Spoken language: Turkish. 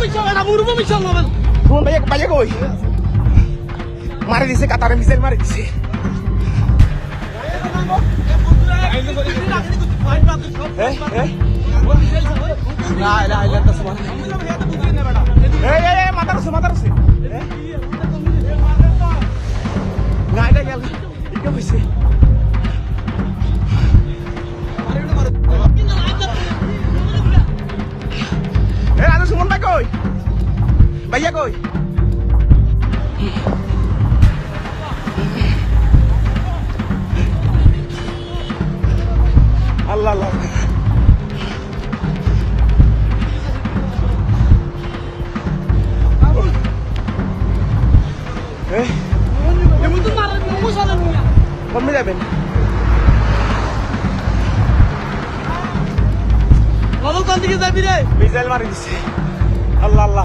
রুমন ভাইয়া ভাইয়া কই মারে দিছে কাতারে মিসাইল মারে দিছে মাতার মাতার না এটা গেল এটা হয়েছে Vaya koy. Allah Allah. Eh? Yung mundo na rin, yung musa Ben. Anadolu'dan da güzel biri. Güzel var birisi. Allah Allah.